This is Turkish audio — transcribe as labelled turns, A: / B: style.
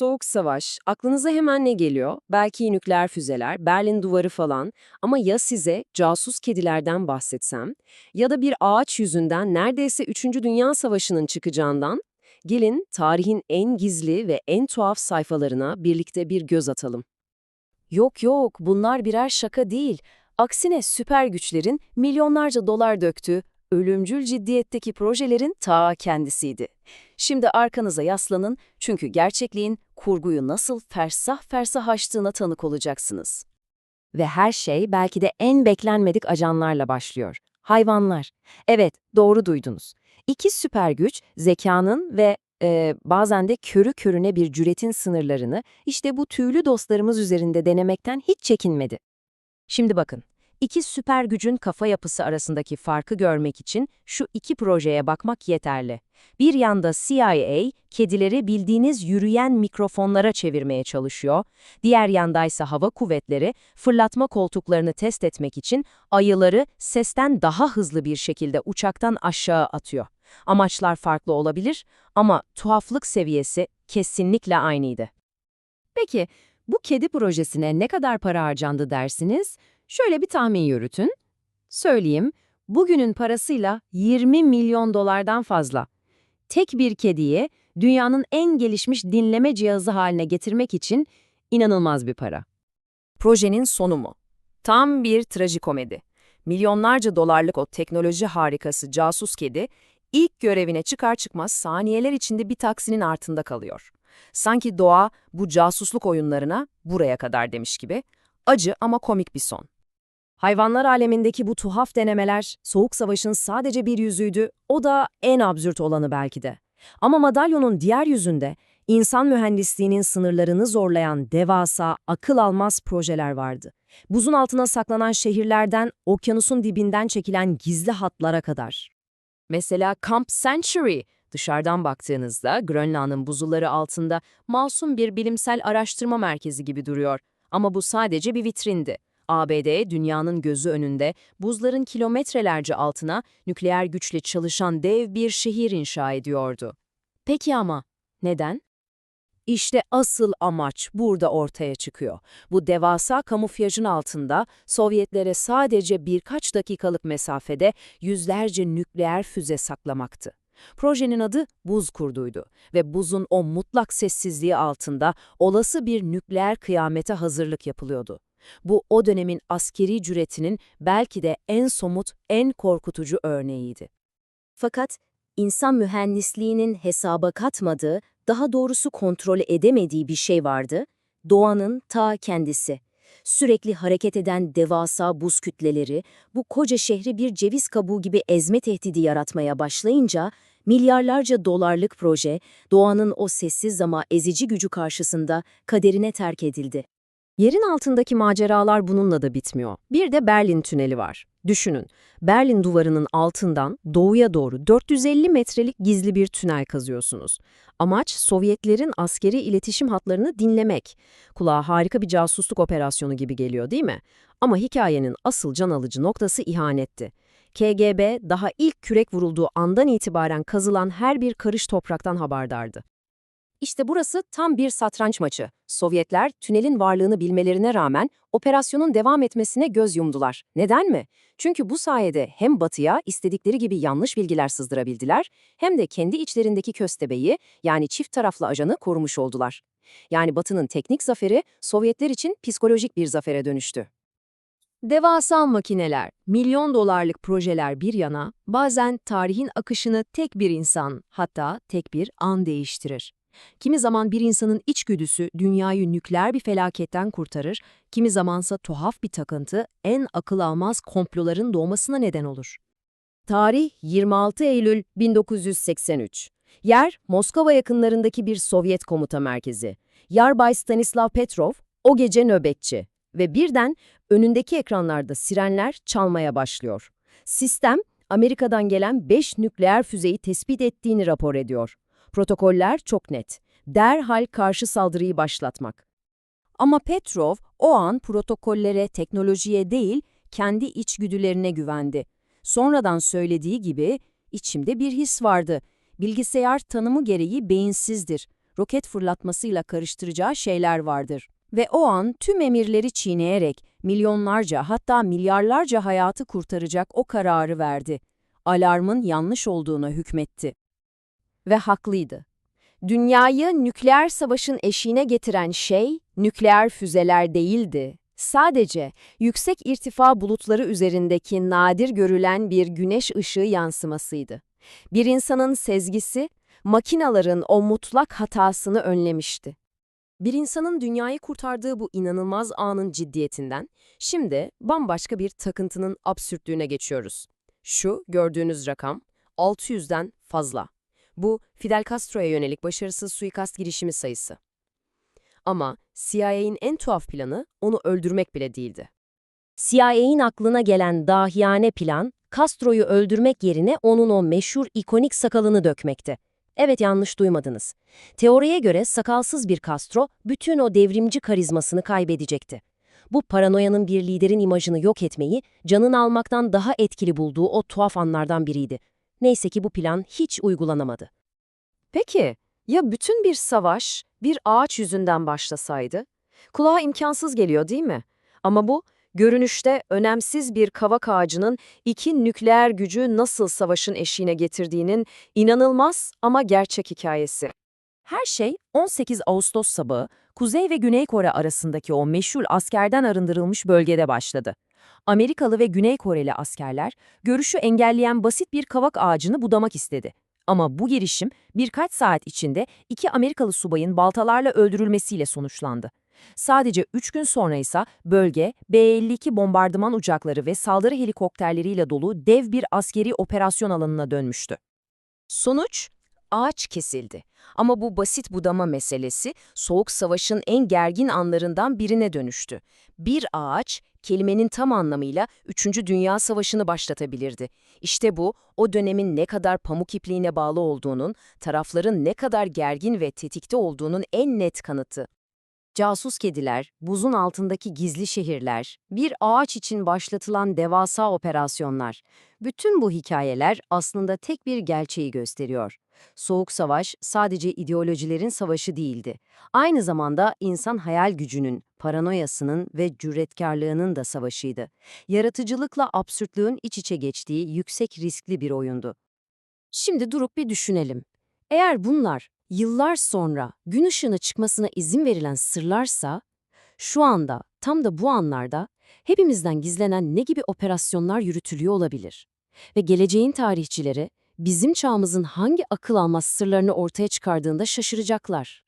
A: soğuk savaş, aklınıza hemen ne geliyor? Belki nükleer füzeler, Berlin duvarı falan. Ama ya size casus kedilerden bahsetsem? Ya da bir ağaç yüzünden neredeyse 3. Dünya Savaşı'nın çıkacağından? Gelin tarihin en gizli ve en tuhaf sayfalarına birlikte bir göz atalım.
B: Yok yok, bunlar birer şaka değil. Aksine süper güçlerin milyonlarca dolar döktüğü, ölümcül ciddiyetteki projelerin ta kendisiydi. Şimdi arkanıza yaslanın çünkü gerçekliğin kurguyu nasıl fersah fersah aştığına tanık olacaksınız.
C: Ve her şey belki de en beklenmedik ajanlarla başlıyor. Hayvanlar. Evet, doğru duydunuz. İki süper güç, zekanın ve e, bazen de körü körüne bir cüretin sınırlarını işte bu tüylü dostlarımız üzerinde denemekten hiç çekinmedi. Şimdi bakın, iki süper gücün kafa yapısı arasındaki farkı görmek için şu iki projeye bakmak yeterli. Bir yanda CIA, kedileri bildiğiniz yürüyen mikrofonlara çevirmeye çalışıyor. Diğer yandaysa hava kuvvetleri, fırlatma koltuklarını test etmek için ayıları sesten daha hızlı bir şekilde uçaktan aşağı atıyor. Amaçlar farklı olabilir ama tuhaflık seviyesi kesinlikle aynıydı. Peki, bu kedi projesine ne kadar para harcandı dersiniz? Şöyle bir tahmin yürütün. Söyleyeyim, bugünün parasıyla 20 milyon dolardan fazla. Tek bir kediyi dünyanın en gelişmiş dinleme cihazı haline getirmek için inanılmaz bir para. Projenin sonu mu? Tam bir trajikomedi. Milyonlarca dolarlık o teknoloji harikası casus kedi, ilk görevine çıkar çıkmaz saniyeler içinde bir taksinin altında kalıyor. Sanki doğa bu casusluk oyunlarına buraya kadar demiş gibi, acı ama komik bir son. Hayvanlar alemindeki bu tuhaf denemeler, Soğuk Savaş'ın sadece bir yüzüydü, o da en absürt olanı belki de. Ama madalyonun diğer yüzünde, insan mühendisliğinin sınırlarını zorlayan devasa, akıl almaz projeler vardı. Buzun altına saklanan şehirlerden, okyanusun dibinden çekilen gizli hatlara kadar. Mesela Camp Century, dışarıdan baktığınızda Grönland'ın buzulları altında masum bir bilimsel araştırma merkezi gibi duruyor. Ama bu sadece bir vitrindi. ABD, dünyanın gözü önünde buzların kilometrelerce altına nükleer güçle çalışan dev bir şehir inşa ediyordu. Peki ama neden? İşte asıl amaç burada ortaya çıkıyor. Bu devasa kamuflajın altında Sovyetlere sadece birkaç dakikalık mesafede yüzlerce nükleer füze saklamaktı. Projenin adı Buz Kurdu'ydu ve buzun o mutlak sessizliği altında olası bir nükleer kıyamete hazırlık yapılıyordu. Bu o dönemin askeri cüretinin belki de en somut, en korkutucu örneğiydi.
B: Fakat insan mühendisliğinin hesaba katmadığı, daha doğrusu kontrol edemediği bir şey vardı, doğanın ta kendisi. Sürekli hareket eden devasa buz kütleleri, bu koca şehri bir ceviz kabuğu gibi ezme tehdidi yaratmaya başlayınca, milyarlarca dolarlık proje, doğanın o sessiz ama ezici gücü karşısında kaderine terk edildi.
C: Yerin altındaki maceralar bununla da bitmiyor. Bir de Berlin Tüneli var. Düşünün, Berlin duvarının altından doğuya doğru 450 metrelik gizli bir tünel kazıyorsunuz. Amaç Sovyetlerin askeri iletişim hatlarını dinlemek. Kulağa harika bir casusluk operasyonu gibi geliyor değil mi? Ama hikayenin asıl can alıcı noktası ihanetti. KGB daha ilk kürek vurulduğu andan itibaren kazılan her bir karış topraktan haberdardı. İşte burası tam bir satranç maçı. Sovyetler tünelin varlığını bilmelerine rağmen operasyonun devam etmesine göz yumdular. Neden mi? Çünkü bu sayede hem batıya istedikleri gibi yanlış bilgiler sızdırabildiler hem de kendi içlerindeki köstebeği yani çift taraflı ajanı korumuş oldular. Yani batının teknik zaferi Sovyetler için psikolojik bir zafere dönüştü. Devasa makineler, milyon dolarlık projeler bir yana, bazen tarihin akışını tek bir insan, hatta tek bir an değiştirir. Kimi zaman bir insanın içgüdüsü dünyayı nükleer bir felaketten kurtarır, kimi zamansa tuhaf bir takıntı en akıl almaz komploların doğmasına neden olur. Tarih 26 Eylül 1983. Yer Moskova yakınlarındaki bir Sovyet komuta merkezi. Yarbay Stanislav Petrov o gece nöbetçi ve birden önündeki ekranlarda sirenler çalmaya başlıyor. Sistem Amerika'dan gelen 5 nükleer füzeyi tespit ettiğini rapor ediyor. Protokoller çok net. Derhal karşı saldırıyı başlatmak. Ama Petrov o an protokollere, teknolojiye değil, kendi içgüdülerine güvendi. Sonradan söylediği gibi, içimde bir his vardı. Bilgisayar tanımı gereği beyinsizdir.
D: roket fırlatmasıyla karıştıracağı şeyler vardır. Ve o an tüm emirleri çiğneyerek milyonlarca hatta milyarlarca hayatı kurtaracak o kararı verdi. Alarmın yanlış olduğuna hükmetti.
C: Ve haklıydı. Dünyayı nükleer savaşın eşiğine getiren şey nükleer füzeler değildi. Sadece yüksek irtifa bulutları üzerindeki nadir görülen bir güneş ışığı yansımasıydı. Bir insanın sezgisi, makinaların o mutlak hatasını önlemişti.
A: Bir insanın dünyayı kurtardığı bu inanılmaz anın ciddiyetinden, şimdi bambaşka bir takıntının absürtlüğüne geçiyoruz. Şu gördüğünüz rakam 600'den fazla. Bu Fidel Castro'ya yönelik başarısız suikast girişimi sayısı. Ama CIA'in en tuhaf planı onu öldürmek bile değildi.
B: CIA'in aklına gelen dahiyane plan, Castro'yu öldürmek yerine onun o meşhur ikonik sakalını dökmekti. Evet yanlış duymadınız. Teoriye göre sakalsız bir Castro bütün o devrimci karizmasını kaybedecekti. Bu paranoyanın bir liderin imajını yok etmeyi canını almaktan daha etkili bulduğu o tuhaf anlardan biriydi. Neyse ki bu plan hiç uygulanamadı.
C: Peki, ya bütün bir savaş bir ağaç yüzünden başlasaydı? Kulağa imkansız geliyor değil mi? Ama bu, görünüşte önemsiz bir kavak ağacının iki nükleer gücü nasıl savaşın eşiğine getirdiğinin inanılmaz ama gerçek hikayesi.
D: Her şey 18 Ağustos sabahı Kuzey ve Güney Kore arasındaki o meşhur askerden arındırılmış bölgede başladı. Amerikalı ve Güney Koreli askerler görüşü engelleyen basit bir kavak ağacını budamak istedi. Ama bu girişim birkaç saat içinde iki Amerikalı subayın baltalarla öldürülmesiyle sonuçlandı. Sadece 3 gün sonra ise bölge B-52 bombardıman uçakları ve saldırı helikopterleriyle dolu dev bir askeri operasyon alanına dönmüştü.
A: Sonuç? Ağaç kesildi. Ama bu basit budama meselesi Soğuk Savaş'ın en gergin anlarından birine dönüştü. Bir ağaç, kelimenin tam anlamıyla 3. Dünya Savaşı'nı başlatabilirdi. İşte bu, o dönemin ne kadar pamuk ipliğine bağlı olduğunun, tarafların ne kadar gergin ve tetikte olduğunun en net kanıtı.
B: Casus kediler, buzun altındaki gizli şehirler, bir ağaç için başlatılan devasa operasyonlar. Bütün bu hikayeler aslında tek bir gerçeği gösteriyor. Soğuk Savaş sadece ideolojilerin savaşı değildi. Aynı zamanda insan hayal gücünün, paranoyasının ve cüretkarlığının da savaşıydı. Yaratıcılıkla absürtlüğün iç içe geçtiği yüksek riskli bir oyundu. Şimdi durup bir düşünelim. Eğer bunlar yıllar sonra gün ışığına çıkmasına izin verilen sırlarsa, şu anda, tam da bu anlarda hepimizden gizlenen ne gibi operasyonlar yürütülüyor olabilir? Ve geleceğin tarihçileri bizim çağımızın hangi akıl almaz sırlarını ortaya çıkardığında şaşıracaklar.